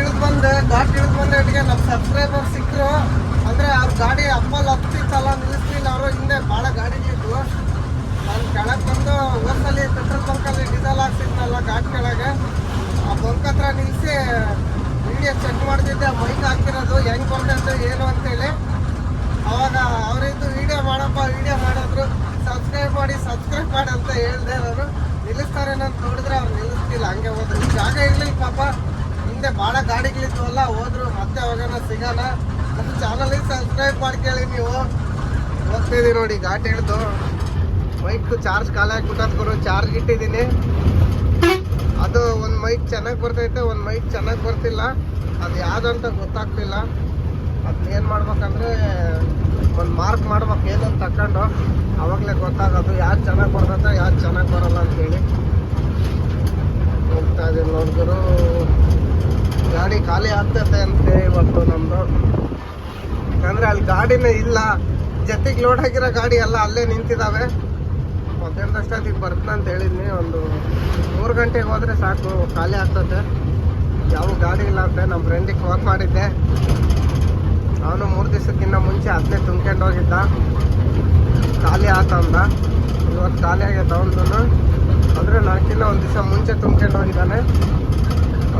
ಇಳಿದು ಬಂದೆ, ಘಾಟ್ ಇಳಿದು ಬಂದೆಟ್ಟಿಗೆ ನಮ್ಮ ಸಬ್ಸ್ಕ್ರೈಬರ್ ಸಿಕ್ಕರು ಅಂದರೆ ಅವ್ರ ಗಾಡಿ ಅಪ್ಪಲ್ಲಿ ಹತ್ತಿತ್ತಲ್ಲ, ನಿಲ್ಲಿಸ್ಲಿಲ್ಲ ಅವರು, ಹಿಂದೆ ಭಾಳ ಗಾಡಿಗಳಿದ್ವು ನಾನು ಕೆಳಗೆ ಬಂದು ಓಸಲ್ಲಿ ಪೆಟ್ರೋಲ್ ಬಂಕಲ್ಲಿ ಡೀಸೆಲ್ ಹಾಕ್ತಿದ್ನಲ್ಲ ಘಾಟ್ ಕೆಳಗೆ. ಆ ಬಂಕ್ ಹತ್ರ ನಿಲ್ಲಿಸಿ ವಿಡಿಯೋ ಚೆಕ್ ಮಾಡ್ತಿದ್ದೆ, ಮೈಕ್ ಹಾಕಿರೋದು, ಹೆಂಗೆ ಬಂದದ್ದು ಏನು ಅಂತೇಳಿ. ಅವಾಗ ಅವರಿದ್ದು ವಿಡಿಯೋ ಮಾಡಪ್ಪ ವಿಡಿಯೋ ಮಾಡಿದ್ರು. ಸಬ್ಸ್ಕ್ರೈಬ್ ಮಾಡಿ ಸಬ್ಸ್ಕ್ರೈಬ್ ಮಾಡಿ ಅಂತ ಹೇಳ್ದೆ ಅವರು ನಿಲ್ಲಿಸ್ತಾರೆ, ನಾನು ನೋಡಿದ್ರೆ ಅವ್ರು ನಿಲ್ಲಿಸ್ತಿಲ್ಲ ಹಂಗೆ ಹೋದ್ರು. ಜಾಗ ಇರ್ಲಿಲ್ಲ ಪಾಪ. ಹಿಂದೆ ಭಾಳ ಗಾಡಿಗಳಿದ್ವಲ್ಲ, ಹೋದ್ರು ಮತ್ತೆ ಅವಾಗನ ಸಿಗಲ್ಲ. ನಮ್ಮ ಚಾನಲಿಗೆ ಸಬ್ಸ್ಕ್ರೈಬ್ ಮಾಡ್ಕೊಳ್ಳಿ ನೀವು. ಹೋಗ್ತಿದ್ದೀವಿ ನೋಡಿ ಘಾಟ್ ಹಿಡ್ದು ಮೈಕ್ ಚಾರ್ಜ್ ಖಾಲಿ ಹಾಕ್ಬಿಟ್ಟು ಗುರು ಚಾರ್ಜ್ ಇಟ್ಟಿದ್ದೀನಿ. ಅದು ಒಂದು ಮೈಕ್ ಚೆನ್ನಾಗಿ ಬರ್ತೈತೆ, ಒಂದು ಮೈಕ್ ಚೆನ್ನಾಗಿ ಬರ್ತಿಲ್ಲ. ಅದು ಅಂತ ಗೊತ್ತಾಗ್ತಿಲ್ಲ. ಅದನ್ನ ಏನು ಮಾಡ್ಬೇಕಂದ್ರೆ, ಒಂದು ಮಾರ್ಕ್ ಮಾಡ್ಬೇಕು, ಏನಂತ ತಕೊಂಡು. ಅವಾಗಲೇ ಗೊತ್ತಾಗೋದು, ಯಾರು ಚೆನ್ನಾಗಿ ಬರ್ತೈತೆ, ಯಾರು ಚೆನ್ನಾಗಿ ಬರಲ್ಲ ಅಂತೇಳಿ ಹೋಗ್ತಾ ಇದೀನಿ ನೋಡಿದ್ರು ಆಗ್ತೈತೆ ಅಂತೆ ಇವತ್ತು ನಮ್ಮದು ಯಾಕಂದ್ರೆ ಅಲ್ಲಿ ಗಾಡಿನೇ ಇಲ್ಲ. ಜೊತೆಗೆ ಲೋಡ್ ಹಾಕಿರೋ ಗಾಡಿ ಎಲ್ಲ ಅಲ್ಲೇ ನಿಂತಿದ್ದಾವೆ ಮಧ್ಯಾಹ್ನದಷ್ಟೊತ್ತಿಗೆ ಬರ್ತಾನೆ ಅಂತ ಹೇಳಿದ್ನಿ. ಒಂದು ಮೂರು ಗಂಟೆಗೆ ಹೋದ್ರೆ ಸಾಕು. ಖಾಲಿ ಆಗ್ತದೆ. ಯಾವ ಗಾಡಿ ಇಲ್ಲ ಅಂತ ನಮ್ಮ ಫ್ರೆಂಡಿಗೆ ಫೋನ್ ಮಾಡಿದ್ದೆ. ಅವನು ಮೂರು ದಿವಸಕ್ಕಿಂತ ಮುಂಚೆ ಅದನ್ನೇ ತುಂಬ್ಕೊಂಡು ಹೋಗಿದ್ದ. ಖಾಲಿ ಆತಂದ ಇವತ್ತು ಖಾಲಿ ಆಗೈತೆ ಅವನದು ಅಂದರೆ ನಾಲ್ಕಿನ್ನ ಒಂದು ದಿವಸ ಮುಂಚೆ ತುಂಬ್ಕೊಂಡು ಹೋಗಿದ್ದಾನೆ.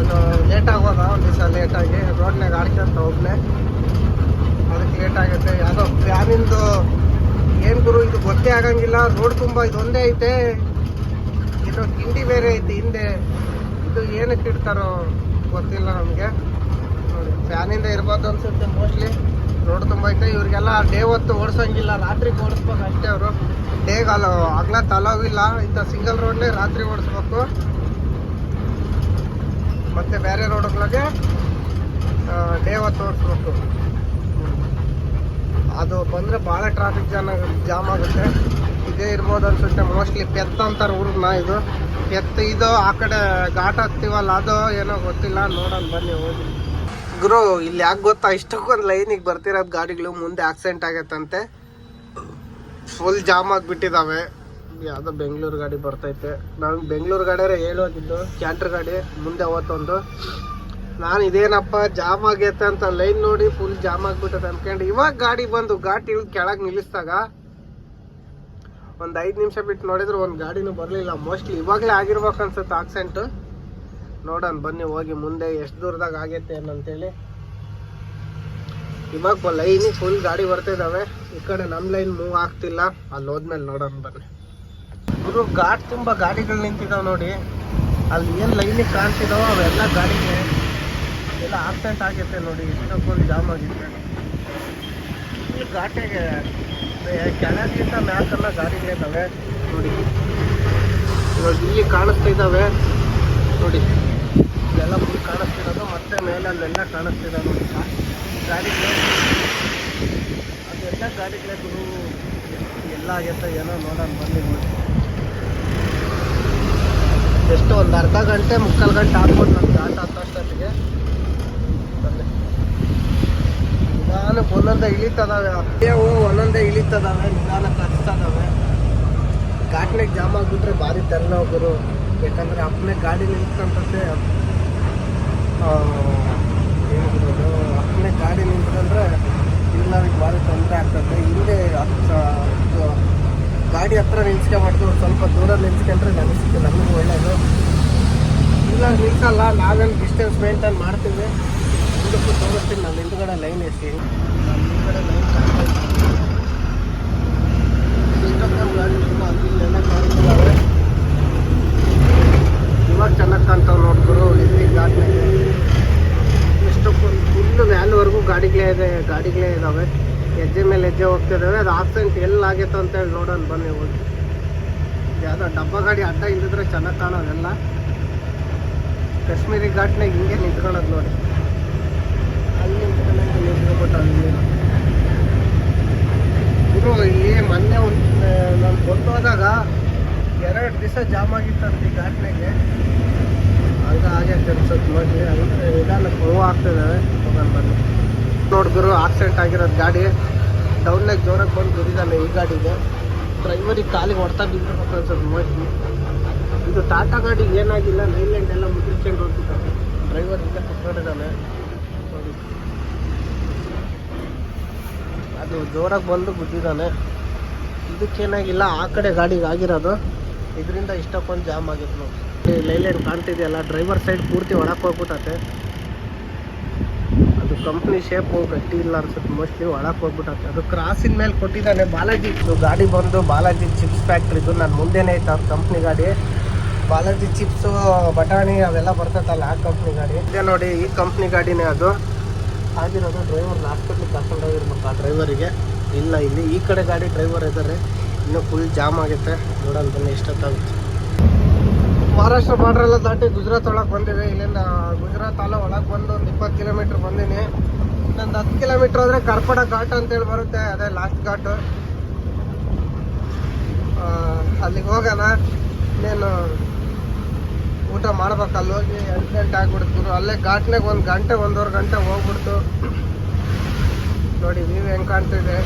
ಅವನು ಲೇಟ್ ಹೋದ ಒಂದು ದಿವಸ ಲೇಟಾಗಿ ರೋಡ್ನಾಗ ಆಡ್ಕೊಂತ ಹೋಗ್ಲೆ ಅದಕ್ಕೆ ಲೇಟ್ ಆಗುತ್ತೆ. ಯಾವುದೋ ಫ್ಯಾನಿಂದು ಏನು ಗುರು, ಇದು ಗೊತ್ತೇ ಆಗಂಗಿಲ್ಲ. ರೋಡ್ ತುಂಬ ಇದೊಂದೇ ಐತೆ. ಇದು ಕಿಂಡಿ ಬೇರೆ ಐತೆ ಹಿಂದೆ. ಇದು ಏನಕ್ಕೆ ಇಡ್ತಾರೋ ಗೊತ್ತಿಲ್ಲ ನಮಗೆ. ನೋಡಿ ಫ್ಯಾನಿಂದ ಇರ್ಬೋದು ಅನ್ಸುತ್ತೆ ಮೋಸ್ಟ್ಲಿ ರೋಡ್ ತುಂಬ ಐತೆ. ಇವ್ರಿಗೆಲ್ಲ ಡೇ ಹೊತ್ತು ಓಡಿಸಂಗಿಲ್ಲ. ರಾತ್ರಿ ಓಡಿಸ್ಬೇಕು ಅಷ್ಟೇ ಅವರು. ಡೇಗೆ ಅಲ್ಲ ಆಗ್ಲ ತಲೋಗಿಲ್ಲ ಇಂಥ ಸಿಂಗಲ್ ರೋಡ್ನೇ ರಾತ್ರಿ ಓಡಿಸ್ಬೇಕು. ಮತ್ತೆ ಬೇರೆ ರೋಡ್ಗಳಿಗೆ ಡೇವ ತೋರಿಸ್ಬೇಕು ಅದು ಬಂದರೆ ಭಾಳ ಟ್ರಾಫಿಕ್ ಜಾಮ್ ಜಾಮ್ ಆಗುತ್ತೆ. ಇದೇ ಇರ್ಬೋದು ಅನ್ಸುತ್ತೆ. ಮೋಸ್ಟ್ಲಿ ಪೆತ್ತ ಅಂತಾರೆ ಊರನ್ನ ಇದು. ಪೆತ್ತ ಇದು, ಆ ಕಡೆ ಘಾಟ್ ಹತ್ತೀವಲ್ಲ, ಅದು ಏನೋ ಗೊತ್ತಿಲ್ಲ. ನೋಡೋಣ, ಬನ್ನಿ, ಹೋಗಿ. ಗುರು, ಇಲ್ಲಿ ಯಾಕೆ ಗೊತ್ತಾ? ಇಷ್ಟಕ್ಕೊಂದು ಲೈನಿಗೆ ಬರ್ತಿರೋದು ಗಾಡಿಗಳು ಮುಂದೆ ಆಕ್ಸಿಡೆಂಟ್ ಆಗತ್ತಂತೆ. ಫುಲ್ ಜಾಮ್ ಆಗಿಬಿಟ್ಟಿದ್ದಾವೆ ಯಾವುದೋ ಬೆಂಗಳೂರು ಗಾಡಿ ಬರ್ತೈತೆ. ನಾನು ಬೆಂಗಳೂರು ಗಾಡಿಯರೇ ಹೇಳೋದಿದ್ದು, ಕ್ಯಾಂಟ್ರ್ ಗಾಡಿ, ಮುಂದೆ ಅವತ್ತೊಂದು. ನಾನು ಇದೇನಪ್ಪ, ಜಾಮ್ ಆಗೈತೆ ಅಂತ ಲೈನ್ ನೋಡಿ ಫುಲ್ ಜಾಮ್ ಆಗ್ಬಿಟ್ಟದೆ ಅನ್ಕೊಂಡು. ಇವಾಗ ಗಾಡಿ ಬಂದು, ಘಾಟ್ ಕೆಳಗೆ ನಿಲ್ಲಿಸಿದಾಗ ಒಂದು ಐದು ನಿಮಿಷ ಬಿಟ್ಟು ನೋಡಿದ್ರೆ ಒಂದು ಗಾಡಿನೂ ಬರಲಿಲ್ಲ. ಮೋಸ್ಟ್ಲಿ ಇವಾಗಲೇ ಆಗಿರ್ಬೇಕು ಅನ್ಸುತ್ತೆ ಆಕ್ಸಿಡೆಂಟ್ ನೋಡೋಣ, ಬನ್ನಿ, ಹೋಗಿ ಮುಂದೆ ಎಷ್ಟು ದೂರದಾಗ ಆಗೈತೆ ಏನಂತೇಳಿ ಇವಾಗ ಲೈನಿಗೆ ಫುಲ್ ಗಾಡಿ ಬರ್ತಿದ್ದಾವೆ ಈ ಕಡೆ ನಮ್ಮ ಲೈನ್ ಮೂವ್ ಆಗ್ತಿಲ್ಲ. ಅಲ್ಲಿ ಹೋದ್ಮೇಲೆ ನೋಡೋಣ ಬನ್ನಿ. ಗುರು, ಘಾಟ್ ತುಂಬ ಗಾಡಿಗಳು ನಿಂತಿದ್ದಾವೆ ನೋಡಿ. ಅಲ್ಲಿ ಏನು ಲೈನಿಗೆ ಕಾಣ್ತಿದಾವೋ ಅವೆಲ್ಲ ಗಾಡಿಗೆ. ಎಲ್ಲ ಆಕ್ಸಿಡೆಂಟ್ ಆಗೈತೆ ನೋಡಿ ಇಷ್ಟಕ್ಕೊಂದು ಜಾಮ್ ಆಗಿದೆ ಈ ಘಾಟಿಗೆ ಕೆಳಗಿಂತ ಮ್ಯಾಕೆಲ್ಲ ಗಾಡಿಗಳಿದ್ದಾವೆ ನೋಡಿ. ಇವಾಗ ಇಲ್ಲಿ ಕಾಣಿಸ್ತಾ ಇದ್ದಾವೆ ನೋಡಿ. ಇದೆಲ್ಲ ಫುಲ್ ಕಾಣಿಸ್ತಿರೋದು, ಮತ್ತೆ ಮೇಲೆ ಅಲ್ಲೆಲ್ಲ ಕಾಣಿಸ್ತಿದ್ದಾವೆ ನೋಡಿ. ಗಾಡಿಗಳು. ಅದೆಲ್ಲ ಗಾಡಿಗಳೇ ಗುರು, ಎಲ್ಲ ಆಗೈತೆ, ಏನೋ ನೋಡೋಣ, ಬನ್ನಿ ನೋಡಿ. ಎಷ್ಟು ಒಂದು ಅರ್ಧ ಗಂಟೆ, ಮುಕ್ಕಾಲು ಗಂಟೆ ಆಗ್ಬೋದು ನಾನು ಘಾಟ್ ಹತ್ತಷ್ಟೊತ್ತಿಗೆ ನಿಧಾನಕ್ಕೆ ಒಂದೊಂದೇ ಇಳಿತದಾವೆ. ಅವು ಒಂದೊಂದೇ ಇಳಿತದಾವೆ ನಿಧಾನಕ್ಕೆ ಹತ್ತದವೆ ಘಾಟ್ನಾಗ ಜಾಮ್ ಆಗಿಬಿಟ್ರೆ ಭಾರಿ ತಲೆನೋವು ಯಾಕಂದ್ರೆ ಅಪ್ಪನೇ ಗಾಡಿ ನಿಲ್ಸ್ಕೊಂತಂತೆ ಏನಿರೋದು ಅಪ್ಪನೇ ಗಾಡಿ ನಿಂತ್ಕೊಂಡ್ರೆ ಇಲ್ಲರಿಗೆ ಭಾರಿ ತೊಂದರೆ ಆಗ್ತದೆ ಹಿಂದೆ ಹತ್ತು ಇದು ಗಾಡಿ ಹತ್ರ ನಿಲ್ಸ್ಕೊಬಾರ್ದು ಸ್ವಲ್ಪ ದೂರ ನಿಲ್ಸ್ಕೊಂಡ್ರೆ ನನಗೆ ನಮಗೂ ಒಳ್ಳೆಯದು ಇಲ್ಲ, ನಿಲ್ಸಲ್ಲ ನಾವೇನು ಡಿಸ್ಟೆನ್ಸ್ ಮೇಂಟೈನ್ ಮಾಡ್ತೀವಿ. ಇದಕ್ಕೂ ತೋರಿಸ್ತೀನಿ, ನಾನು ಹಿಂದ್ಗಡೆ ಲೈನ್ ಎಸಿ ನಾನು ಹಿಂದ್ಗಡೆ ಲೈನ್ ಗಾಡಿ ತುಂಬ ಅಲ್ಲಿ ಇಲ್ಲೆಲ್ಲ ಕಾಣಿಸ್ತಿದ್ದಾವೆ ಇವಾಗ ಚೆನ್ನಾಗಿ ಕಾಣ್ತಾವೆ ನೋಡ್ಬಿಡು ಇಲ್ಲಿ ಘಾಟ್ನಾಗೆ ಎಷ್ಟೊಂದು ಫುಲ್ಲು ವ್ಯಾಲ್ವರೆಗೂ ಗಾಡಿಗಳೇ ಇದೆ, ಗಾಡಿಗಳೇ ಇದ್ದಾವೆ ಹೆಜ್ಜೆ ಮೇಲೆ ಹೆಜ್ಜೆ ಹೋಗ್ತಿದ್ದಾವೆ ಅದು ಆಕ್ಸಿಡೆಂಟ್ ಎಲ್ಲಿ ಆಗೈತೆ ಅಂತೇಳಿ ನೋಡೋಣ, ಬನ್ನಿ ಹೋಗಿ. ಯಾವುದೋ ಡಬ್ಬ ಗಾಡಿ ಅಡ್ಡ ಇಲ್ಲದ್ರೆ ಚೆನ್ನಾಗಿ ಕಾಣೋದೆಲ್ಲ ಕಾಶ್ಮೀರಿ ಘಾಟ್ನಾಗ ಹಿಂಗೆ ನಿಂತ್ಕೊಳ್ಳೋದು ನೋಡಿ. ಅಲ್ಲಿ ನಿಂತ್ಕೊಂಡು ನಿಂತ್ಕೊಂಡ್ಬಿಟ್ಟು ಅಲ್ಲಿ ಇದು. ಇಲ್ಲಿ ಮೊನ್ನೆ ಒಂದು ನಾನು ಬಂದೋದಾಗ ಎರಡು ದಿವಸ ಜಾಮ್ ಆಗಿತ್ತಂತೆ ಈ ಘಾಟ್ನಾಗೆ ಹಂಗ ಹಾಗೆ ಅನ್ಸುತ್ತೆ ನೋಡಿ ಅಂದರೆ ನಿಧಾನಕ್ಕೆ ಹೂವು ಆಗ್ತಿದ್ದಾವೆ ಹೋಗೋಣ ಬನ್ನಿ. ನೋಡಿದ್ರು ಆಕ್ಸಿಡೆಂಟ್ ಆಗಿರೋದು ಗಾಡಿ. ಡೌನ್ನಾಗ ಜೋರಾಗಿ ಬಂದು ಗುರಿದಾನೆ ಈ ಗಾಡಿಗೆ. ಡ್ರೈವರಿಗೆ ಕಾಲಿಗೆ ಹೊಡ್ತಾ ಬಿದ್ದಿರ್ಬೇಕು ಅನ್ಸೋದು ಮೋಸ್ಟ್ಲಿ. ಇದು ಟಾಟಾ ಗಾಡಿ ಏನಾಗಿಲ್ಲ ನೈಲ್ಯಾಂಡ್ ಎಲ್ಲ ಮುಗಿಸ್ಕೊಂಡು ಹೋಗ್ತಿದ್ದಾರೆ ಡ್ರೈವರ್ ಇಲ್ಲ ಕುತ್ಕೊಂಡಿದ್ದಾನೆ. ಅದು ಜೋರಾಗಿ ಬಂದು ಗುದ್ದಿದ್ದಾನೆ ಇದಕ್ಕೇನಾಗಿಲ್ಲ, ಆ ಕಡೆ ಗಾಡಿಗೆ ಆಗಿರೋದು. ಇದರಿಂದ ಇಷ್ಟಕ್ಕೊಂದು ಜಾಮ್ ಆಗಿತ್ತು. ಲೈಲ್ಯಾಂಡ್ ಕಾಣ್ತಿದೆಯಲ್ಲ ಡ್ರೈವರ್ ಸೈಡ್ ಪೂರ್ತಿ ಒಳಕ್ಕೆ ಹೋಗ್ಬಿಟ್ಟತೆ. ಕಂಪ್ನಿ ಶೇಪು ಗಟ್ಟಿ ಇಲ್ಲ ಅನ್ಸುತ್ತೆ. ಮೋಸ್ಟ್ಲಿ ಒಳಕ್ಕೆ ಹೋಗ್ಬಿಟ್ಟು ಅದು ಕ್ರಾಸಿನ ಮೇಲೆ ಕೊಟ್ಟಿದ್ದಾನೆ ಬಾಲಾಜಿ. ಇದು ಗಾಡಿ ಬಂದು ಬಾಲಾಜಿ ಚಿಪ್ಸ್ ಫ್ಯಾಕ್ಟ್ರಿದು ನಾನು ಮುಂದೆನೇ ಐತೆ ಅವ್ರ ಕಂಪ್ನಿ ಗಾಡಿ. ಬಾಲಾಜಿ ಚಿಪ್ಸು ಬಟಾಣಿ ಅವೆಲ್ಲ ಬರ್ತೈತಲ್ಲ ಆ ಕಂಪ್ನಿ ಗಾಡಿ. ಇದೆ ನೋಡಿ ಈ ಕಂಪ್ನಿ ಗಾಡಿನೇ ಅದು. ಆಗಿರೋದು ಡ್ರೈವರ್ ಹಾಸ್ಪಿಟ್ಲಿಗೆ ಕರ್ಕೊಂಡು ಹೋಗಿರ್ಬೇಕು ಆ ಡ್ರೈವರಿಗೆ ಇಲ್ಲ, ಇಲ್ಲಿ ಈ ಕಡೆ ಗಾಡಿ ಡ್ರೈವರ್ ಇದ್ದಾರೆ ಇನ್ನೂ ಫುಲ್ ಜಾಮ್ ಆಗುತ್ತೆ. ನೋಡೋಣ ಬನ್ನಿ ಎಷ್ಟೊತ್ತಾಗುತ್ತೆ. ಮಹಾರಾಷ್ಟ್ರ ಬಾರ್ಡರ್ ಎಲ್ಲ ದಾಟಿ ಗುಜರಾತ್ ಒಳಗೆ ಬಂದಿದೆ. ಇಲ್ಲಿಂದ ಗುಜರಾತ್ ಅಲ್ಲ ಒಳಗೆ ಬಂದು ಒಂದು ಇಪ್ಪತ್ತು ಕಿಲೋಮೀಟ್ರ್ ಬಂದೀನಿ. ಇನ್ನೊಂದು ಹತ್ತು ಕಿಲೋಮೀಟ್ರ್ ಹೋದರೆ ಕರ್ಪಡ ಘಾಟ್ ಅಂತೇಳಿ ಬರುತ್ತೆ. ಅದೇ ಲಾಸ್ಟ್ ಘಾಟು. ಅಲ್ಲಿಗೆ ಹೋಗೋಣ. ಇನ್ನೇನು ಊಟ ಮಾಡ್ಬೇಕು ಅಲ್ಲಿ ಹೋಗಿ ಎಂಟು ಗಂಟೆ ಆಗ್ಬಿಡ್ತು. ಅಲ್ಲೇ ಘಾಟ್ನಾಗ ಒಂದು ಗಂಟೆ, ಒಂದೂವರೆ ಗಂಟೆ ಹೋಗ್ಬಿಡ್ತು. ನೋಡಿ ನೀವು ಹೆಂಗೆ ಕಾಣ್ತಿದೆ.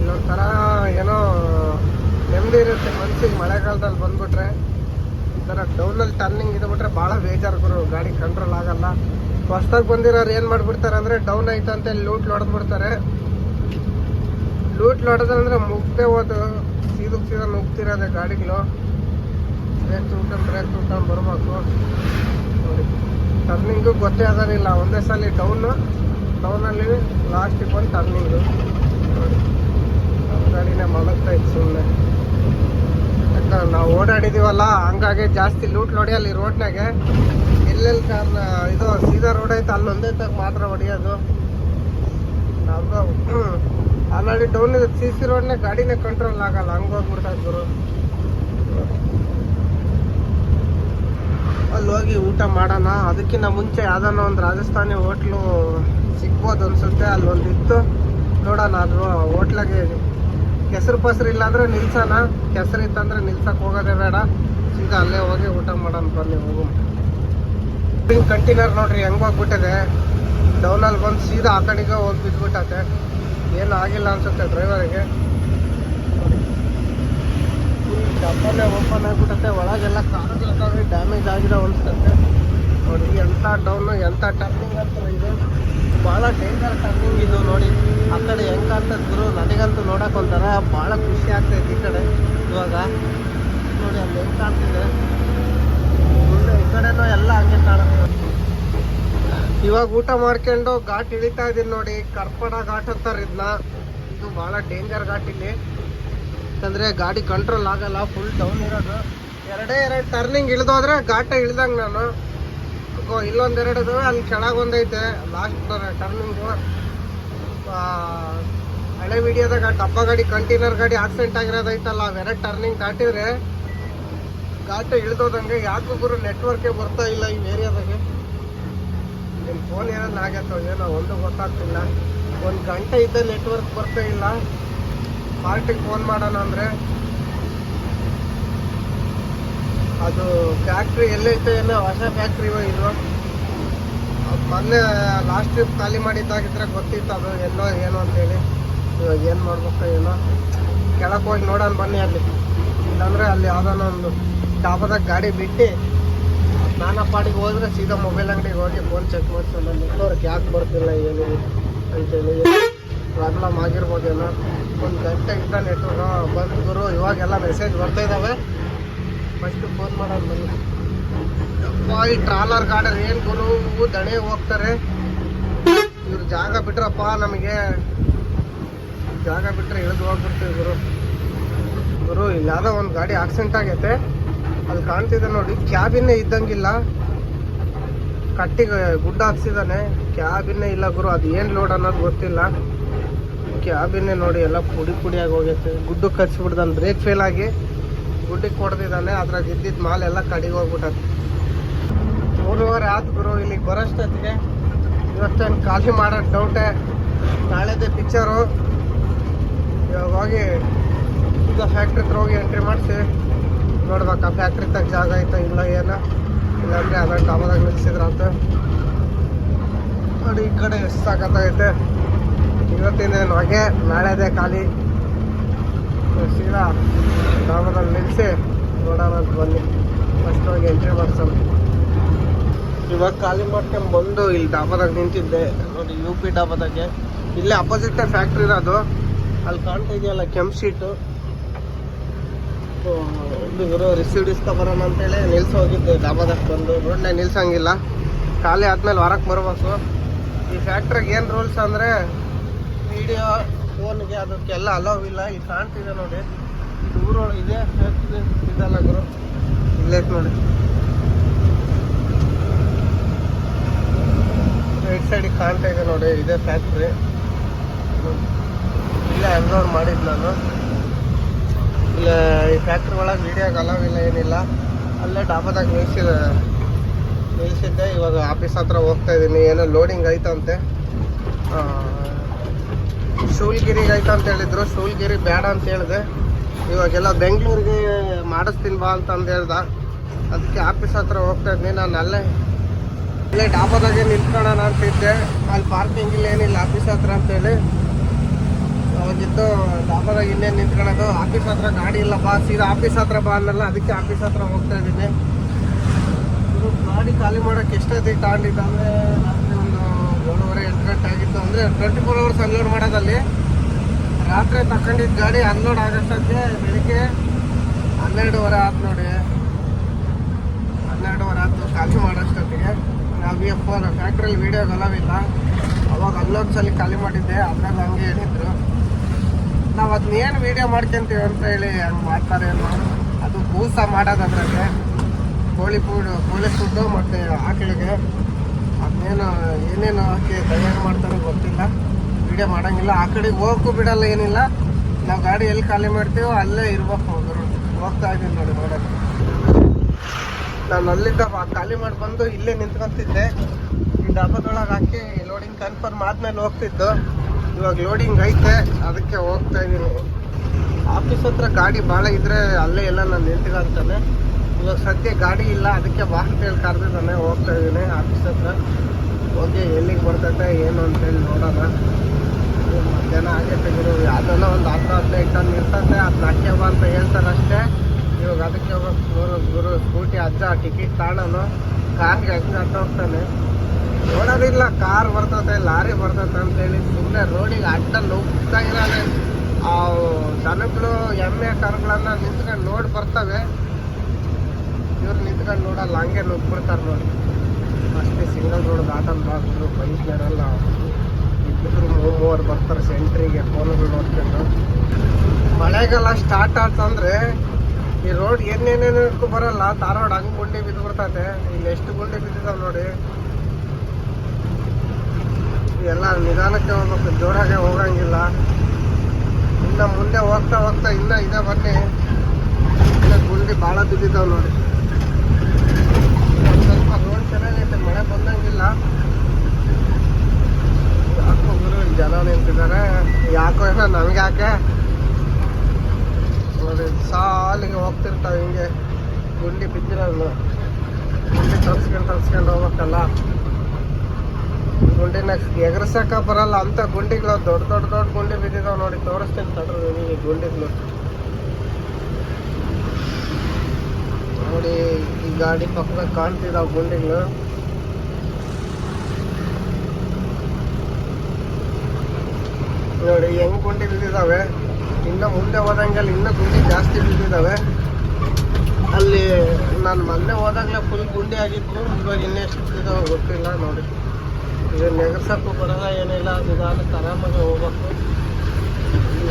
ಇಲ್ಲೊಂಥರ ಏನೋ ನೆಮ್ಮದಿ ಇರುತ್ತೆ ಮನ್ಸಿಗೆ ಮಳೆಗಾಲದಲ್ಲಿ ಬಂದ್ಬಿಟ್ರೆ. ಥರ ಡೌನಲ್ಲಿ ಟರ್ನಿಂಗ್ ಇದು ಬಿಟ್ರೆ ಭಾಳ ಬೇಜಾರು ಗುರು. ಗಾಡಿ ಕಂಟ್ರೋಲ್ ಆಗಲ್ಲ. ಹೊಸ್ದಾಗಿ ಬಂದಿರೋರು ಏನು ಮಾಡಿಬಿಡ್ತಾರೆ ಅಂದರೆ ಡೌನ್ ಆಯ್ತು ಅಂತ ಲೂಟ್ ಲೊಡೆದ್ಬಿಡ್ತಾರೆ ಲೂಟ್ ಹೊಡೆದಂದ್ರೆ ಮುಗ್ದೇ ಹೋದು. ಸೀದಕ್ಕೆ ಸೀದಾ ನುಗ್ತಿರೋದೆ ಗಾಡಿಗಳು. ಬ್ರೇಕ್ ತುಳ್ಕೊಂಡು ಬ್ರೇಕ್ ತುಳ್ಕೊಂಡು ಬರ್ಬೇಕು. ಟರ್ನಿಂಗು ಗೊತ್ತೇ ಆಗೋದಿಲ್ಲ. ಒಂದೇ ಸಲ ಡೌನು ಡೌನಲ್ಲಿ ಲಾಸ್ಟಿಗೆ ಬಂದು ಟರ್ನಿಂಗು ನೋಡಿ. ಗಾಡಿನೇ ಮಲಗ್ತಾ ಇತ್ತು ಸುಮ್ಮನೆ ನಾವು ಓಡಾಡಿದೀವಲ್ಲ, ಹಂಗಾಗಿ ಜಾಸ್ತಿ ಲೂಟ್ ನೋಡಿ ಅಲ್ಲಿ ರೋಡ್ನಾಗೆ ಎಲ್ಲೆಲ್ಲಿ ಕಾರಣ, ಇದು ಸೀದಾ ರೋಡ್ ಐತೆ, ಅಲ್ಲೊಂದೇ ತಗ ಮಾತ್ರ ಹೊಡಿಯೋದು. ನಮ್ದು ಆಲ್ರೆಡಿ ಡೌನ್ ಇದೆ ಸಿ ಸಿ ರೋಡ್ನೇ ಗಾಡಿನೇ ಕಂಟ್ರೋಲ್ ಆಗಲ್ಲ, ಹಂಗೆ ಗುರು ಅಲ್ಲಿ ಹೋಗಿ ಊಟ ಮಾಡೋಣ, ಅದಕ್ಕಿಂತ ಮುಂಚೆ ಯಾವ್ದಾನ ಒಂದು ರಾಜಸ್ಥಾನಿ ಹೋಟ್ಲು ಸಿಗ್ಬೋದು ಅನ್ಸುತ್ತೆ ಅಲ್ಲಿ ಒಂದಿತ್ತು ನೋಡೋಣ ಅದು ಹೋಟ್ಲಾಗೆ ಕೆಸರು ಪಸರು ಇಲ್ಲ ಅಂದ್ರೆ ನಿಲ್ಸೋಣ ಕೆಸರು ಇತ್ತಂದ್ರೆ ನಿಲ್ಸಕ್ ಹೋಗೋದೇ ಬೇಡ. ಸೀದಾ ಅಲ್ಲೇ ಹೋಗಿ ಊಟ ಮಾಡೋಣ, ಬನ್ನಿ ಹೋಗು ಕಂಟೈನರ್ ನೋಡ್ರಿ, ಹೆಂಗ್ ಹೋಗ್ಬಿಟ್ಟಿದೆ. ಡೌನಲ್ಲಿ ಬಂದು ಸೀದಾ ಆ ಕಡೆಗೆ ಹೋಗಿ ಬಿದ್ಬಿಟ್ಟತೆ. ಏನು ಆಗಿಲ್ಲ ಅನ್ಸುತ್ತೆ ಡ್ರೈವರಿಗೆ. ಡಬ್ಬಲ್ಲೇ ಓಪನ್ ಆಗಿಬಿಟ್ಟತೆ. ಒಳಗೆಲ್ಲ ಕಾರ್ ಡ್ಯಾಮೇಜ್ ಆಗಿದೆ ಅನ್ಸುತ್ತೆ. ಎಂಥ ಡೌನು ಎಂಥ ಟರ್ನಿಂಗ್ ಅಂತ ಇದು ಭಾಳ ಡೇಂಜರ್ ಟರ್ನಿಂಗ್ ಇದು ನೋಡಿ. ಆ ಕಡೆ ಹೆಂಗೆ ಕಾಣ್ತದೆ ಗುರು? ನನಗಂತೂ ನೋಡಕ್ಕೆ ಒಂಥರ ಭಾಳ ಖುಷಿ ಆಗ್ತೈತಿ ಈ ಕಡೆ. ಇವಾಗ ನೋಡಿ ಅಲ್ಲಿ ಹೆಂಗೆ ಕಾಣ್ತಿದೆ. ಮುಂದೆ ಈ ಕಡೆನೂ ಎಲ್ಲ ಹಂಗೆ ಕಾಣುತ್ತೆ. ಇವಾಗ ಊಟ ಮಾಡ್ಕೊಂಡು ಘಾಟ್ ಇಳಿತಾ ಇದೀನಿ ನೋಡಿ. ಕರ್ಪಡ ಘಾಟ್ ಅಂತಾರೆ ಇದನ್ನ ಇದು ಭಾಳ ಡೇಂಜರ್ ಘಾಟ್ ಇಲ್ಲಿ. ಯಾಕಂದ್ರೆ ಗಾಡಿ ಕಂಟ್ರೋಲ್ ಆಗಲ್ಲ ಫುಲ್ ಡೌನ್ ಇರೋದು. ಎರಡೇ ಎರಡು ಟರ್ನಿಂಗ್ ಇಳಿದೋದ್ರೆ ಘಾಟ ಇಳ್ದಂಗೆ ನಾನು. ಇಲ್ಲೊಂದೆರಡು ಇದಾವೆ ಅಲ್ಲಿ ಕೆಳಗೆ ಒಂದೈತೆ. ಲಾಸ್ಟ್ ಟರ್ನಿಂಗು ಹಳೆ ವಿಡಿಯೋದಾಗ ಡಬ್ಬ ಗಾಡಿ ಕಂಟೈನರ್ ಗಾಡಿ ಆಕ್ಸಿಡೆಂಟ್ ಆಗಿರೋದೈತಲ್ಲ ಅವೆರಡು ಟರ್ನಿಂಗ್ ದಾಟಿದ್ರೆ ಘಾಟ ಇಳಿದೋದಂಗೆ ಯಾಕೋ ಗುರು ನೆಟ್ವರ್ಕೇ ಬರ್ತಾ ಇಲ್ಲ ಈ ಏರಿಯಾದಾಗೆ ನಿಮ್ಮ ಫೋನ್ ಏನಾದ್ರು ಆಗತ್ತೋ ಏನೋ ಒಂದು ಗೊತ್ತಾಗ್ತಿಲ್ಲ. ಒಂದು ಗಂಟೆ ಇದ್ದ ನೆಟ್ವರ್ಕ್ ಬರ್ತಾ ಇಲ್ಲ. ಪಾರ್ಟಿಗೆ ಫೋನ್ ಮಾಡೋಣ ಅಂದರೆ ಅದು ಫ್ಯಾಕ್ಟ್ರಿ ಎಲ್ಲೈತೆ ಏನೋ ಹೊಸ ಫ್ಯಾಕ್ಟ್ರಿ ಇದು ಮೊನ್ನೆ ಲಾಸ್ಟ್ ಟ್ರಿಪ್ ಖಾಲಿ ಮಾಡಿದ್ದಾಗಿದ್ರೆ ಗೊತ್ತಿತ್ತು ಅದು ಎಲ್ಲೋ ಏನು ಅಂತೇಳಿ. ಇವಾಗ ಏನು ಮಾಡ್ಬೇಕು ಏನೋ. ಕೆಳಕ್ಕೆ ಹೋಗಿ ನೋಡೋಣ ಬನ್ನಿ ಅಲ್ಲಿ. ಇಲ್ಲಾಂದ್ರೆ ಅಲ್ಲಿ ಯಾವ್ದಾನ ಒಂದು ಡಾಬಾದಾಗ ಗಾಡಿ ಬಿಟ್ಟು ನಾನಾ ಪಾಡಿಗೆ ಹೋದ್ರೆ ಸೀದಾ ಮೊಬೈಲ್ ಅಂಗಡಿಗೆ ಹೋಗಿ ಫೋನ್ ಚೆಕ್ ಮಾಡ್ತೀನಿ ನೆಟ್ವರ್ಕ್ ಯಾಕೆ ಬರ್ತಿಲ್ಲ ಏನು ಅಂತೇಳಿ. ಪ್ರಾಬ್ಲಮ್ ಆಗಿರ್ಬೋದೇನೋ ಒಂದು ಗಂಟೆ ಇದ್ದ ನೆಟ್ವರ್ಕ್ ಬಂದು ಗುರು, ಇವಾಗೆಲ್ಲ ಮೆಸೇಜ್ ಬರ್ತಾ ಇದ್ದಾವೆ ಫಸ್ಟ್ ಫೋನ್ ಮಾಡೋದು ಯಪ್ಪಾ, ಈ ಟ್ರಾಲರ್ ಗಾಡರ್ ಏನು ಗುರು? ದಣೆ ಹೋಗ್ತಾರೆ. ಇವ್ರು ಜಾಗ ಬಿಟ್ರಪ್ಪ ನಮಗೆ. ಜಾಗ ಬಿಟ್ರೆ ಇಳಿದು ಹೋಗ್ಬಿಡ್ತೀವಿ ಗುರು. ಗುರು ಇಲ್ಲಿ ಯಾವುದೋ ಒಂದು ಗಾಡಿ ಆಕ್ಸಿಡೆಂಟ್ ಆಗೈತೆ. ಅಲ್ಲಿ ಕಾಣ್ತಿದೆ ನೋಡಿ. ಕ್ಯಾಬಿನ್ನೇ ಇದ್ದಂಗಿಲ್ಲ. ಕಟ್ಟಿಗೆ ಗುಡ್ಡ ಹಾಕ್ಸಿದಾನೆ. ಕ್ಯಾಬಿನ್ನೇ ಇಲ್ಲ ಗುರು. ಅದು ಏನು ಲೋಡ್ ಅನ್ನೋದು ಗೊತ್ತಿಲ್ಲ. ಕ್ಯಾಬಿನ್ನೇ ನೋಡಿ ಎಲ್ಲ ಪುಡಿ ಪುಡಿಯಾಗಿ ಹೋಗೈತೆ. ಗುಡ್ಡು ಹಚ್ಚಿಬಿಡ್ದಾನೆ ಬ್ರೇಕ್ ಫೇಲ್ ಆಗಿ. ಗುಡ್ಡಕ್ಕೆ ಕೊಡ್ದಿದ್ದಾನೆ, ಅದ್ರಾಗ ಇದ್ದಿದ್ದ ಮಾಲ್ ಎಲ್ಲ ಕಡಿಗೆ ಹೋಗ್ಬಿಟ್ಟ ಮೂರುವರೆ ಆತು ಗುರು, ಇಲ್ಲಿಗೆ ಬರೋಷ್ಟೊತ್ತಿಗೆ. ಇವತ್ತೇನು ಖಾಲಿ ಮಾಡೋದು ಡೌಟೆ ನಾಳೆದೇ ಪಿಕ್ಚರು ಇವಾಗ ಹೋಗಿ ಈಗ ಫ್ಯಾಕ್ಟ್ರಿ ಹೋಗಿ ಎಂಟ್ರಿ ಮಾಡಿಸಿ. ನೋಡ್ಬೇಕಾ ಫ್ಯಾಕ್ಟ್ರಿ ತಗ ಜಾಗ ಐತಾ ಇಲ್ಲ ಏನು. ಇಲ್ಲಾಂದ್ರೆ ಅದ್ರ ಡಾಬಾದಾಗ ನಿಲ್ಸಿದ್ರಂತ. ನೋಡಿ, ಈ ಕಡೆ ಎಷ್ಟು ಸಾಕತ್ತಾಗೈತೆ ಇವತ್ತಿನ ಹೊಗೆ, ನಾಳೆದೇ ಖಾಲಿ. ಸೀದಾ ಡಾಬಾದಲ್ಲಿ ನಿಲ್ಲಿಸಿ ನೋಡೋಣ ಬನ್ನಿ. ಫಸ್ಟ್ ಹೋಗಿ ಎಂಟ್ರಿ ಮಾಡ್ಸೋಣ. ಇವಾಗ ಖಾಲಿ ಮಾಡ್ಕೊಂಡು ಬಂದು ಇಲ್ಲಿ ಡಾಬಾದಾಗ ನಿಂತಿದ್ದೆ. ನೋಡಿ ಯು ಪಿ ಡಾಬಾದಾಗೆ ಇಲ್ಲೇ ಅಪೋಸಿಟ್ ಫ್ಯಾಕ್ಟ್ರಿ ಇರೋದು. ಅಲ್ಲಿ ಕಾಣ್ತಾ ಇದೆಯಲ್ಲ, ಕೆಂಪು ಶೀಟು ಇವರು ರಿಸೀವ್ಡ್ ಇಸ್ಕೊಬರೋಣ ಅಂತೇಳಿ ನಿಲ್ಸಿ ಹೋಗಿದ್ದೆ ಡಾಬಾದಾಗ ಬಂದು. ರೋಡ್ನೇ ನಿಲ್ಸಂಗಿಲ್ಲ. ಖಾಲಿ ಆದ್ಮೇಲೆ ಹೊರಗೆ ಬರ್ಬೇಕು. ಈ ಫ್ಯಾಕ್ಟ್ರಿಗೆ ಏನು ರೂಲ್ಸ್ ಅಂದರೆ ವಿಡಿಯೋ ಫೋನ್ಗೆ ಅದಕ್ಕೆಲ್ಲ ಅಲೋ ಇಲ್ಲ. ಈಗ ಕಾಣ್ತಿದೆ ನೋಡಿ. ಇದು ಊರೊಳಗೆ ಇದೆ, ಹೇಳ್ತಿದೆ. ಇದಲ್ಲ ಗುರು. ಇಲ್ಲೇ ನೋಡಿ. ರೈಟ್ ಸೈಡಿಗೆ ಕಾಣ್ತಾ ಇದೆ ನೋಡಿ. ಇದೇ ಫ್ಯಾಕ್ಟ್ರಿ ಇಲ್ಲೇ ಅನ್ಲೋಡ್ ಮಾಡಿದ್ದು ನಾನು. ಇಲ್ಲ ಈ ಫ್ಯಾಕ್ಟ್ರಿ ಒಳಗೆ ವೀಡಿಯೋಗೆ ಅಲೌ ಇಲ್ಲ, ಏನಿಲ್ಲ. ಅಲ್ಲೇ ಡಾಬಾದಾಗ ನಿಲ್ಸಿದೆ. ನಿಲ್ಸಿದ್ದೆ. ಇವಾಗ ಆಫೀಸ್ ಹತ್ರ ಹೋಗ್ತಾ ಇದ್ದೀನಿ ಏನೋ ಲೋಡಿಂಗ್ ಐತಂತೆ. ಶೂಲ್ಗಿರಿಗೆ ಐತ ಅಂತ ಹೇಳಿದ್ರು. ಶೂಲ್ಗಿರಿ ಬೇಡ ಅಂತ ಹೇಳಿದೆ. ಇವಾಗೆಲ್ಲ ಬೆಂಗಳೂರಿಗೆ ಮಾಡಿಸ್ತೀನಿ ಬಾ ಅಂತ ಅಂದು ಹೇಳ್ದ. ಅದಕ್ಕೆ ಆಫೀಸ್ ಹತ್ರ ಹೋಗ್ತಾ ಇದ್ದೀನಿ ನಾನು ಅಲ್ಲೇ ಇಲ್ಲೇ ಡಾಬಾದಾಗೆ ನಿಂತ್ಕೊಳ್ಳೋಣ ಅಂತಿದ್ದೆ ಅಲ್ಲಿ ಪಾರ್ಕಿಂಗ್ ಇಲ್ಲ, ಏನಿಲ್ಲ, ಆಫೀಸ್ ಹತ್ರ ಅಂತೇಳಿ ಅವಾಗಿದ್ದು ಡಾಬಾದಾಗ ಇನ್ನೇನು ನಿಂತ್ಕೊಳ್ಳೋದು. ಆಫೀಸ್ ಹತ್ರ ಗಾಡಿ ಇಲ್ಲ, ಬಾ, ಸೀದಾ ಆಫೀಸ್ ಹತ್ರ ಬಾ ಅನ್ನಲ್ಲ ಅದಕ್ಕೆ ಆಫೀಸ್ ಹತ್ರ ಹೋಗ್ತಾ ಇದ್ದೀನಿ. ಇದು ಗಾಡಿ ಖಾಲಿ ಮಾಡೋಕ್ಕೆ ಎಷ್ಟೊತ್ತಿಗೆ ತಗೊಂಡಿದ್ದು ಅಂದರೆ ರಾತ್ರಿ ಒಂದು ಏಳುವರೆ ಎಂಟು ಗಂಟೆ ಆಗಿತ್ತು ಅಂದರೆ ಟ್ವೆಂಟಿ ಫೋರ್ ಅವರ್ಸ್ ಅನ್ಲೋಡ್ ಮಾಡೋದಲ್ಲಿ. ರಾತ್ರಿ ತಗೊಂಡಿದ್ದ ಗಾಡಿ ಅನ್ಲೋಡ್ ಆಗೋಷ್ಟೊತ್ತಿಗೆ ಬೆಳಿಗ್ಗೆ ಹನ್ನೆರಡುವರೆ ಆಯ್ತು ನೋಡಿ. ಹನ್ನೆರಡುವರೆ ಆಯ್ತು ಖಾಲಿ ಮಾಡೋಷ್ಟೊತ್ತಿಗೆ. ನಾವು ಫೋನ್ ಫ್ಯಾಕ್ಟ್ರಿಯಲ್ಲಿ ವೀಡಿಯೋ ಅವಾಗ ಅಲ್ಲೊಂದು ಸಲ ಖಾಲಿ ಮಾಡಿದ್ದೆ ಅದ್ರಾಗ ಹಂಗೆ ಹೇಳಿದ್ರು. ನಾವು ಅದನ್ನ ಏನು ವೀಡಿಯೋ ಮಾಡ್ಕೊಂತೀವಿ ಅಂತ ಹೇಳಿ ಹಂಗೆ ಮಾಡ್ತಾರೆ ಏನೋ. ಅದು ಬೂಸ ಮಾಡೋದು ಅದರಲ್ಲಿ. ಕೋಳಿ ಫುಡ್ ಕೋಳಿ ಫುಡ್ಡು ಮತ್ತು ಆಕಳಿಗೆ. ಅದನ್ನೇನು ಏನೇನು ಹಾಕಿ ತಯಾರು ಮಾಡ್ತಾರೋ ಗೊತ್ತಿಲ್ಲ. ವೀಡಿಯೋ ಮಾಡೋಂಗಿಲ್ಲ. ಆ ಕಡೆಗೆ ಹೋಗಕ್ಕೂ ಬಿಡಲ್ಲ, ಏನಿಲ್ಲ. ನಾವು ಗಾಡಿ ಎಲ್ಲಿ ಖಾಲಿ ಮಾಡ್ತೀವೋ, ಅಲ್ಲೇ ಇರ್ಬೇಕು ಹೋದ್ರು ಹೋಗ್ತಾ ಇದ್ದೀನಿ ನೋಡಿ ನೋಡೋಕ್ಕೆ. ನಾನು ಅಲ್ಲಿಂದ ಖಾಲಿ ಮಾಡಿ ಬಂದು ಇಲ್ಲೇ ನಿಂತ್ಕೊಂತಿದ್ದೆ. ಈ ಡಬ್ಬದೊಳಗೆ ಹಾಕಿ ಲೋಡಿಂಗ್ ಕನ್ಫರ್ಮ್ ಆದ್ಮೇಲೆ ಹೋಗ್ತಿದ್ದು. ಇವಾಗ ಲೋಡಿಂಗ್ ಐತೆ, ಅದಕ್ಕೆ ಹೋಗ್ತಾ ಇದ್ದೀನಿ. ಆಫೀಸ್ ಹತ್ರ ಗಾಡಿ ಭಾಳ ಇದ್ರೆ ಅಲ್ಲೇ ಎಲ್ಲ ನಾನು ನಿಂತ್ಕೊಂತಾನೆ ಇವಾಗ ಸದ್ಯ ಗಾಡಿ ಇಲ್ಲ, ಅದಕ್ಕೆ ವಾಹನ ಕರೆದು ನಾನೇ ಹೋಗ್ತಾ ಇದ್ದೀನಿ. ಆಫೀಸ್ ಹತ್ರ ಹೋಗಿ ಎಲ್ಲಿಗೆ ಬರ್ತೈತೆ, ಏನು ಅಂತೇಳಿ ನೋಡೋಣ. ಮಧ್ಯಾಹ್ನ ಆಗೈತೆ ಗುರು ಯಾವುದನ್ನ ಒಂದು ಹತ್ತು, ಹದಿನೈದು ಟನ್ ಇರ್ತೈತೆ ಅದನ್ನ ಹಾಕ್ಯವ ಅಂತ ಹೇಳ್ತಾರೆ ಅಷ್ಟೇ. ಇವಾಗ ಅದಕ್ಕೆ ಗುರು ಗುರು ಸ್ಕೂಟಿ, ಅಜ್ಜ ಟಿಕೆಟ್ ತಾಣನು ಕಾರ್ಗೆ ಅಜ್ಜ ಹತ್ತ ಹೋಗ್ತಾನೆ. ನೋಡೋದಿಲ್ಲ, ಕಾರ್ ಬರ್ತದೆ ಲಾರಿ ಬರ್ತದೆ ಅಂತೇಳಿ ಸುಮ್ಮನೆ ರೋಡಿಗೆ ಅಡ್ಡ ನುಗ್ತಾ ಇರಲ್ಲ ಆ ದನಗಳು, ಎಮ್ಮೆ ಕರುಗಳನ್ನ ನಿಂತ್ಕೊಂಡು ನೋಡಿ ಬರ್ತವೆ. ಇವ್ರು ನಿಂತ್ಕೊಂಡು ನೋಡಲ್ಲ, ಹಂಗೆ ನುಗ್ಬಿಡ್ತಾರೆ ನೋಡಿ. ಅಷ್ಟೇ ಸಿಂಗಲ್ ರೋಡ್ ದಾಟಲ್ ಬೈಕ್ ಬೈಕ್ನವರೆಲ್ಲ ಇಬ್ಬರು ಮೂವರು ಬರ್ತಾರೆ ಸೆಂಟ್ರಿಗೆ ಫೋನ್ಗಳು ನೋಡ್ಕೊಂಡು. ಮಳೆಗಾಲ ಸ್ಟಾರ್ಟ್ ಆಯ್ತಂದ್ರೆ ಈ ರೋಡ್ ಏನೇನೇನು ಇಟ್ಕೊ ಬರಲ್ಲ, ಧಾರವಾಡ ಹಂಗೆ ಗುಂಡಿ ಬಿದ್ದು ಬಿಡ್ತದೆ ಇಲ್ಲಿ ಎಷ್ಟು ಗುಂಡಿ ಬಿದ್ದಿದಾವೆ ನೋಡಿ. ಎಲ್ಲ ನಿಧಾನಕ್ಕೆ ಹೋಗ್ಬೇಕು, ಜೋರಾಗೆ ಹೋಗಂಗಿಲ್ಲ. ಇನ್ನು ಮುಂದೆ ಹೋಗ್ತಾ ಹೋಗ್ತಾ ಇನ್ನೂ ಇದೇ ಬನ್ನಿ. ಗುಂಡಿ ಭಾಳ ಬಿದ್ದಿದ್ದಾವೆ ನೋಡಿ ಒಂದ್ ಸ್ವಲ್ಪ ರೋಡ್ ಚೆನ್ನಾಗೈತೆ ಮಳೆ ಬಂದಂಗಿಲ್ಲ. ಯಾಕೋ ಗುರು ಜನ ನಿಂತಿದ್ದಾರೆ. ಯಾಕೋ ಏನೋ ನಮ್ಗೆ ಯಾಕೆ? ನೋಡಿ, ಸಾಲಿಗೆ ಹೋಗ್ತಿರ್ತಾವೆ ಹಿಂಗೆ. ಗುಂಡಿ ಬಿದ್ದಿರೋದು. ಗುಂಡಿ ತರ್ಸ್ಕೊಂಡು ತರ್ಸ್ಕೊಂಡು ಹೋಗ್ಬೇಕಲ್ಲ. ಗುಂಡಿನ ಎಗರ್ಸಕ್ಕ ಬರಲ್ಲ ಅಂತ ಗುಂಡಿಗಳು, ದೊಡ್ಡ ದೊಡ್ಡ ದೊಡ್ಡ ಗುಂಡಿ ಬಿದ್ದಿದಾವೆ ನೋಡಿ, ತೋರಿಸ್ತೀನಿ ತಡ್ರಿ ನಿಮಗೆ ಗುಂಡಿಗಳು. ನೋಡಿ, ಈ ಗಾಡಿ ಪಕ್ಕದಾಗ ಕಾಣ್ತಿದಾವೆ ಗುಂಡಿಗಳು. ನೋಡಿ ಹೆಂಗ್ ಗುಂಡಿ ಬಿದ್ದಿದಾವೆ ಇನ್ನ ಮುಂದೆ ಹೋದಂಗೆಲ್ಲ ಇನ್ನೂ ಗುಂಡಿ ಜಾಸ್ತಿ ಬಿದ್ದಿದಾವೆ ಅಲ್ಲಿ ನಾನು ಮೊನ್ನೆ ಹೋದಾಗಲೇ ಫುಲ್ ಗುಂಡಿ ಆಗಿತ್ತು. ಇವಾಗ ಇನ್ನೆಷ್ಟು ಬಿದ್ದಿದಾವೆ ಗೊತ್ತಿಲ್ಲ, ನೋಡಿ. ಇದು ನೆಗರ್ಸಕ್ಕೂ ಬರಲ್ಲ ಏನಿಲ್ಲ ನಿಧಾನಕ್ಕೆ ಆರಾಮಾಗಿ ಹೋಗ್ಬೇಕು.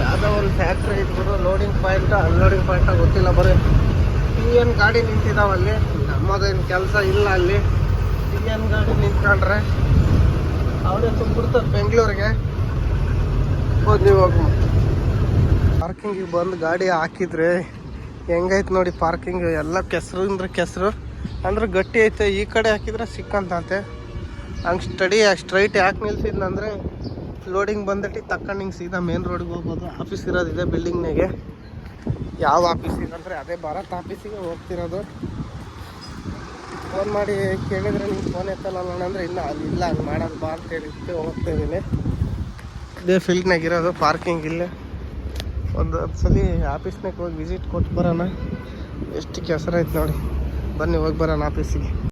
ಯಾವುದೋ ಒಂದು ಫ್ಯಾಕ್ಟ್ರಿ ಇದ್ಬಿಟ್ಟು ಲೋಡಿಂಗ್ ಪಾಯಿಂಟ್ ಅನ್ಲೋಡಿಂಗ್ ಪಾಯಿಂಟ ಗೊತ್ತಿಲ್ಲ ಬರೀ. ಎನ್ ಗಾಡಿ ನಿಂತಿದಾವಲ್ಲಿ ನಮ್ಮದೇನು ಕೆಲಸ ಇಲ್ಲ ಅಲ್ಲಿ. ಎನ್ ಗಾಡಿ ನಿಂತ್ಕೊಂಡ್ರೆ ಅವನೇ ತುಂಬಿಡ್ತಾರೆ ಬೆಂಗಳೂರಿಗೆ. ಹೋಗಿ. ನೀವು ಪಾರ್ಕಿಂಗಿಗೆ ಬಂದು ಗಾಡಿ ಹಾಕಿದ್ರೆ ಹೆಂಗೈತೆ ನೋಡಿ ಪಾರ್ಕಿಂಗ್ ಎಲ್ಲ ಕೆಸರು ಅಂದ್ರೆ ಕೆಸರು. ಅಂದ್ರೆ ಗಟ್ಟಿ ಐತೆ, ಈ ಕಡೆ ಹಾಕಿದ್ರೆ ಸಿಕ್ಕಂತಂತೆ. ಹಂಗೆ ಸ್ಟಡಿ ಸ್ಟ್ರೈಟ್ ಯಾಕೆ ನಿಲ್ಸಿದ್ನಂದ್ರೆ ಲೋಡಿಂಗ್ ಬಂದಟ್ಟಿ ತಕ್ಕಂಡು ಹಿಂಗೆ ಸೀದಾ ಮೇನ್ ರೋಡ್ಗೆ ಹೋಗ್ಬೋದು. ಆಫೀಸ್ ಇರೋದಿದೆ ಬಿಲ್ಡಿಂಗ್ನಾಗೆ ಯಾವ ಆಫೀಸ್ ಅಂದರೆ ಅದೇ ಭಾರತ್ ಆಫೀಸಿಗೆ ಹೋಗ್ತಿರೋದು. ಫೋನ್ ಮಾಡಿ ಕೇಳಿದ್ರೆ ನೀವು ಫೋನ್ ಎತ್ತಲ್ಲ ಅಣ್ಣ ಅಂದರೆ ಇಲ್ಲ ಅಲ್ಲಿ ಇಲ್ಲ, ಹಂಗೆ ಮಾಡೋದು ಬಾ ಅಂತ ಹೇಳಿ ಹೋಗ್ತಾ ಇದ್ದೀನಿ. ಇದೇ ಫೀಲ್ಡ್ನಾಗ ಇರೋದು ಪಾರ್ಕಿಂಗ್ ಇಲ್ಲೇ. ಒಂದು ಹತ್ತು ಸಲ ಆಫೀಸ್ನಾಗ ಹೋಗಿ ವಿಸಿಟ್ ಕೊಟ್ಟು ಬರೋಣ. ಎಷ್ಟು ಕೆಸರೈತೆ ನೋಡಿ. ಬನ್ನಿ ಹೋಗಿ ಬರೋಣ ಆಫೀಸಿಗೆ